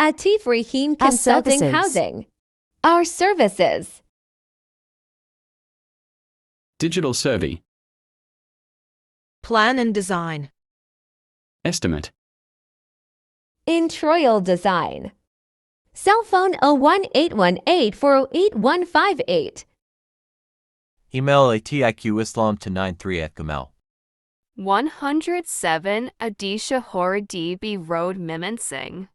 Atif Rahim Consulting services. Housing. Our services. Digital survey. Plan and design. Estimate. Introil Design. Cell phone 01818 408 158. Email atiqislam to 93 at Gmail. 107 Adisha Hor DB Road Miminsing.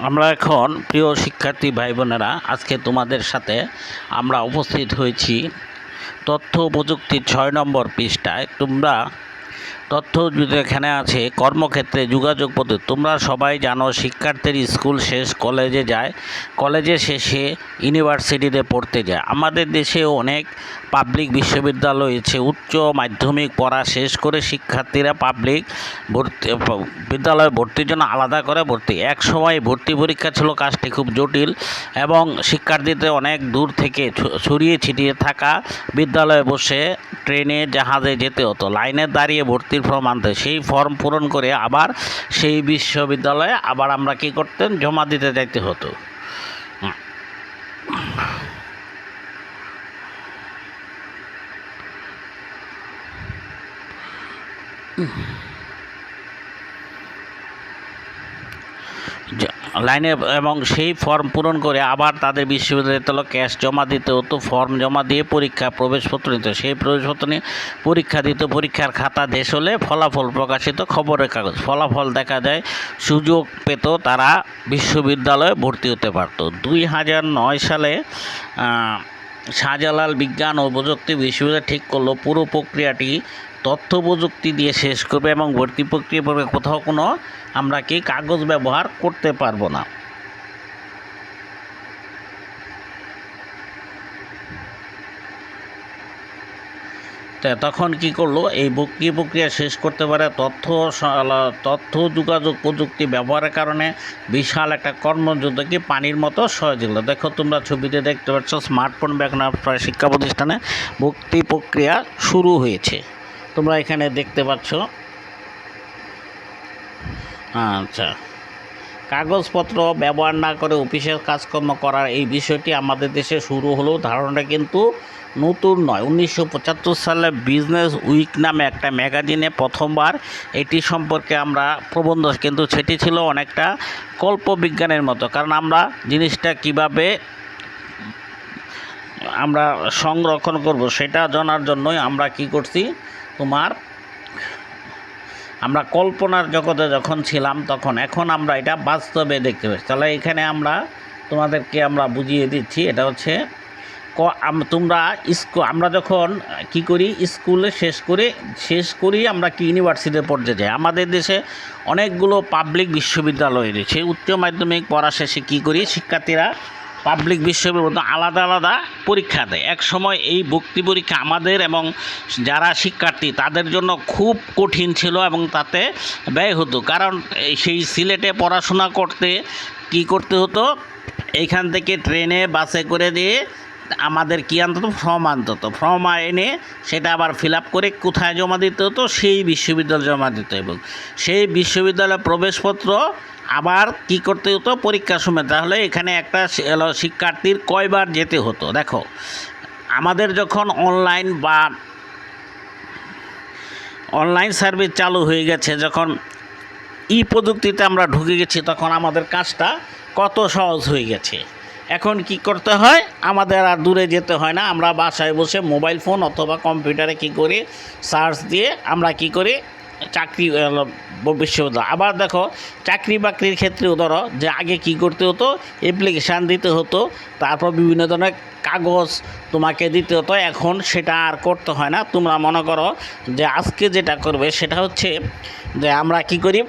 আমরা এখন প্রিয় শিক্ষার্থী ভাই বোনেরা আজকে তোমাদের সাথে আমরা উপস্থিত হয়েছি তথ্য প্রযুক্তির ছয় নম্বর পৃষ্ঠায়। তোমরা তথ্য যদি এখানে আছে, কর্মক্ষেত্রে যোগাযোগ পদ্ধতি। তোমরা সবাই জানো, শিক্ষার্থীর স্কুল শেষ, কলেজে যায়। কলেজে শেষে ইউনিভার্সিটিতে পড়তে যায়। আমাদের দেশেও অনেক পাবলিক বিশ্ববিদ্যালয় আছে উচ্চ মাধ্যমিক পড়া শেষ করে শিক্ষার্থীরা পাবলিক ভর্তি, বিদ্যালয়ে ভর্তির জন্য আলাদা করে ভর্তি। এক সময় ভর্তি পরীক্ষা ছিল, কাজটি খুব জটিল এবং শিক্ষার্থীদের অনেক দূর থেকে ছড়িয়ে ছিটিয়ে থাকা বিদ্যালয়ে বসে ট্রেনে জাহাজে যেতে হতো। লাইনে দাঁড়িয়ে ভর্তির ফর্ম আনতে সেই ফর্ম পূরণ করে আবার সেই বিশ্ববিদ্যালয়ে আবার আমরা কি করতেন? জমা দিতে যাইতে হতো। জ- লাইনে এবং সেই ফর্ম পূরণ করে আবার তাদের বিশ্ববিদ্যালয়ে তল ক্যাশ জমা দিতে হতো, ফর্ম জমা দিয়ে পরীক্ষা, প্রবেশপত্র নিতে। সেই প্রবেশপত্র নিয়ে পরীক্ষা দিত পরীক্ষার খাতা দেশ হলে ফলাফল প্রকাশিত, খবরের কাগজ ফলাফল দেখা যায়, সুযোগ পেত তারা বিশ্ববিদ্যালয়ে ভর্তি হতে পারত দুই হাজার নয় সালে শাহজালাল বিজ্ঞান ও প্রযুক্তি বিশ্ববিদ্যালয় ঠিক করল, পুরো প্রক্রিয়াটি তথ্য প্রযুক্তি দিয়ে শেষ করবে এবং ভর্তি প্রক্রিয়া পর্বে কোথাও কোনো আমরা কি কাগজ ব্যবহার করতে পারব না। তখন কি করল? এই ভর্তি প্রক্রিয়া শেষ করতে পারে তথ্য তথ্য, যোগাযোগ প্রযুক্তি ব্যবহারের কারণে বিশাল একটা কর্মযুদ্ধকে পানির মতো সহজ হলো। দেখো তোমরা ছবিতে দেখতে পাচ্ছ, স্মার্টফোন ব্যবহার শিক্ষা প্রতিষ্ঠানে ভর্তি প্রক্রিয়া শুরু হয়েছে। তোমরা এখানে দেখতে পাচ্ছ। আচ্ছা। কাগজপত্র ব্যবহার না করে অফিসের কাজকর্ম করার এই বিষয়টি আমাদের দেশে শুরু হলেও ধারণাটা কিন্তু নতুন নয়। উনিশশো সালে বিজনেস উইক নামে একটা ম্যাগাজিনে প্রথমবার এটি সম্পর্কে আমরা প্রবন্ধ, কিন্তু সেটি ছিল অনেকটা কল্পবিজ্ঞানের মতো। কারণ আমরা জিনিসটা কীভাবে আমরা সংরক্ষণ করব সেটা জানার জন্যই আমরা কি করছি তোমার। আমরা কল্পনার জগতে যখন ছিলাম তখন, এখন আমরা এটা বাস্তবে দেখতে পাচ্ছি। তাহলে এখানে আমরা তোমাদেরকে আমরা বুঝিয়ে দিচ্ছি, এটা হচ্ছে ক- তোমরা স্কুল আমরা যখন কি করি, স্কুলে শেষ করে, শেষ করি আমরা কি ইউনিভার্সিটিতে পড়তে যাই। আমাদের দেশে অনেকগুলো পাবলিক বিশ্ববিদ্যালয় রয়েছে। উচ্চ মাধ্যমিক পড়া শেষে কী করি, শিক্ষার্থীরা পাবলিক বিশ্ববিদ্যালয়ের মতো আলাদা আলাদা পরীক্ষা দেয়। এক সময় এই ভর্তি পরীক্ষা আমাদের এবং যারা শিক্ষার্থী তাদের জন্য খুব কঠিন ছিল এবং তাতে ব্যয় হতো। কারণ সেই সিলেটে পড়াশোনা করতে কি করতে হতো? এইখান থেকে ট্রেনে, বাসে করে দিয়ে আমাদের কী আনতে ফর্ম আনতে হতো। ফর্ম এনে সেটা আবার ফিল আপ করে কোথায় জমা দিতে হতো? সেই বিশ্ববিদ্যালয়ে জমা দিতে এবং সেই বিশ্ববিদ্যালয়ে প্রবেশপত্র আবার কি করতে হতো? পরীক্ষার সময়। তাহলে এখানে একটা শিক্ষার্থীর কয়বার যেতে হতো? দেখো, আমাদের যখন অনলাইন বা অনলাইন সার্ভিস চালু হয়ে গেছে, যখন ই প্রযুক্তিতে আমরা ঢুকে গেছি, তখন আমাদের কাজটা কত সহজ হয়ে গেছে। এখন কি করতে হয়? আমাদের আর দূরে যেতে হয় না। আমরা বাসায় বসে মোবাইল ফোন অথবা কম্পিউটারে কি করি? সার্চ দিয়ে আমরা কি করি? চাকরি বিশ্ববিদ্যালয় আবার দেখো, চাকরি বাকরির ক্ষেত্রেও ধরো যে আগে কি করতে হতো অ্যাপ্লিকেশান দিতে হতো, তারপর বিভিন্ন ধরনের কাগজ তোমাকে দিতে হতো। এখন সেটা আর করতে হয় না। তোমরা মনে করো যে আজকে যেটা করবে সেটা হচ্ছে যে আমরা কি করি,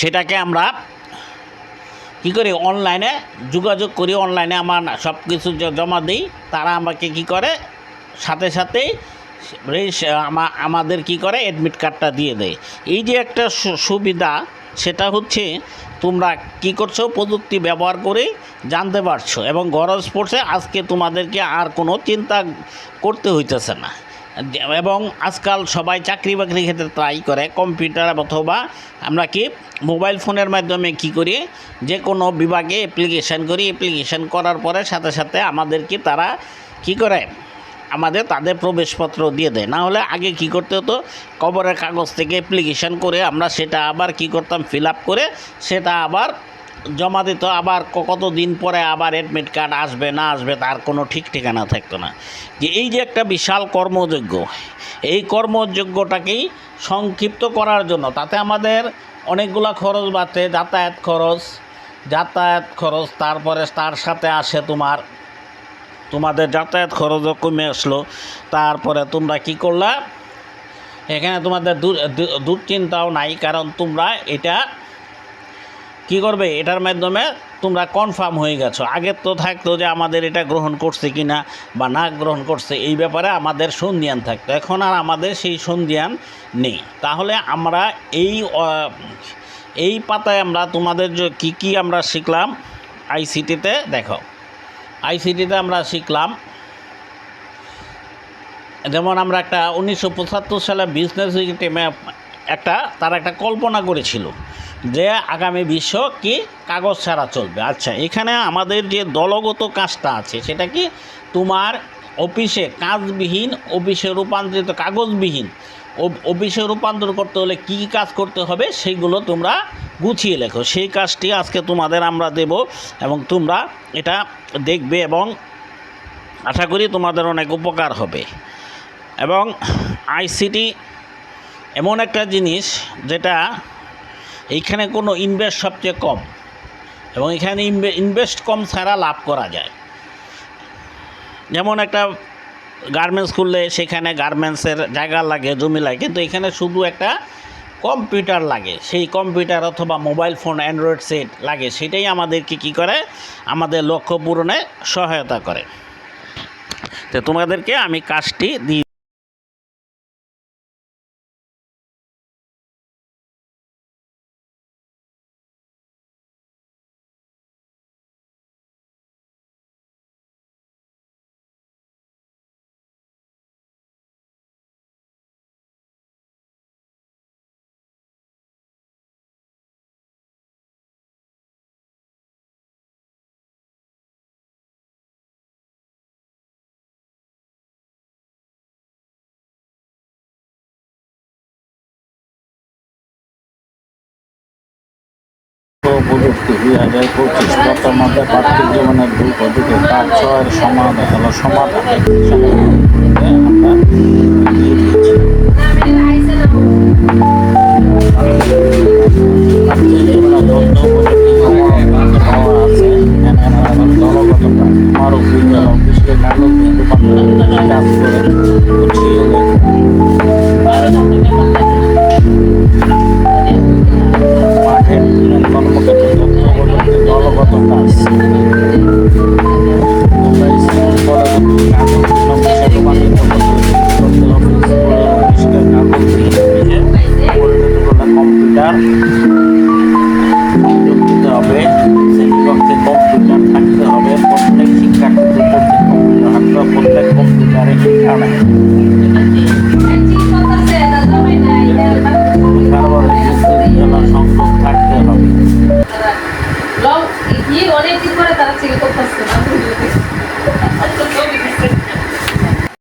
সেটাকে আমরা কী করি অনলাইনে যোগাযোগ করি। অনলাইনে আমার সব কিছু জমা দিই। তারা আমাকে কি করে? সাথে সাথেই আমাদের কি করে? অ্যাডমিট কার্ডটা দিয়ে দেয়। এই যে একটা সুবিধা, সেটা হচ্ছে তোমরা কি করছ? প্রযুক্তি ব্যবহার করে জানতে পারছ এবং গরজ পড়ছে আজকে তোমাদেরকে আর কোনো চিন্তা করতে হইতেছে না। এবং আজকাল সবাই চাকরি বাকরি ক্ষেত্রে ট্রাই করে কম্পিউটার অথবা আমরা কি মোবাইল ফোনের মাধ্যমে কি করি? যে কোনো বিভাগে অ্যাপ্লিকেশান করি অ্যাপ্লিকেশান করার পরে সাথে সাথে আমাদেরকে তারা কি করে? আমাদের তাদের প্রবেশপত্র দিয়ে দেয়। না হলে আগে কি করতে হতো? কবরের কাগজ থেকে অ্যাপ্লিকেশান করে আমরা সেটা আবার কি করতাম? ফিল আপ করে সেটা আবার জমা দিত। আবার ক- কতদিন পরে আবার অ্যাডমিট কার্ড আসবে, না আসবে তার কোনো ঠিক ঠিকানা থাকতো না। যে এই যে একটা বিশাল কর্মযোগ্য এই কর্মযোগ্যটাকেই সংক্ষিপ্ত করার জন্য, তাতে আমাদের অনেকগুলা খরচ বাড়ছে যাতায়াত খরচ যাতায়াত খরচ, তারপরে তার সাথে আসে তোমার তোমাদের যাতায়াত খরচও কমে আসলো। তারপরে তোমরা কি করলা? এখানে তোমাদের দূর দুশ্চিন্তাও নাই, কারণ তোমরা এটা কি করবে? এটার মাধ্যমে তোমরা কনফার্ম হয়ে গেছো। আগে তো থাকতো যে আমাদের এটা গ্রহণ করছে কি না বা না গ্রহণ করছে, এই ব্যাপারে আমাদের সন্ধিয়ান থাকতো। এখন আর আমাদের সেই সন্ধিয়ান নেই। তাহলে আমরা এই এই পাতায় আমরা তোমাদের যে কী কী আমরা শিখলাম আইসিটিতে দেখো। আইসিটিতে আমরা শিখলাম। যেমন আমরা একটা উনিশশো পঁচাত্তর সালে বিজনেস টিমে একটা, তারা একটা কল্পনা করেছিল যে আগামী বিশ্ব কি কাগজ ছাড়া চলবে। আচ্ছা এখানে আমাদের যে দলগত কাজটা আছে, সেটা কি? তোমার অফিসে কাজবিহীন, অফিসে রূপান্তরিত কাগজবিহীন অফিসে রূপান্তর করতে হলে কী কী কাজ করতে হবে সেইগুলো তোমরা গুছিয়ে লেখো। সেই কাজটি আজকে তোমাদের আমরা দেব এবং তোমরা এটা দেখবে এবং আশা করি তোমাদের অনেক উপকার হবে। এবং আইসিটি এমন একটা জিনিস যেটা এইখানে কোনো ইনভেস্ট সবচেয়ে কম এবং এখানে ইনভেস্ট কম ছাড়া লাভ করা যায়। যেমন একটা গার্মেন্টস খুললে সেখানে গার্মেন্টসের জায়গা লাগে, জমি লাগে। কিন্তু এখানে শুধু একটা কম্পিউটার লাগে। সেই কম্পিউটার অথবা মোবাইল ফোন অ্যান্ড্রয়েড সেট লাগে। সেটাই আমাদেরকে কী করে? আমাদের লক্ষ্য পূরণে সহায়তা করে। তো তোমাদেরকে আমি কাজটি দিই প্রযুক্তি দুই হাজার পঁচিশ বর্তমানে পার্থিব জীবনের দুই পদ্ধতি তার ছয়ের সমাধান হলো সমাধান। দলগত কাজ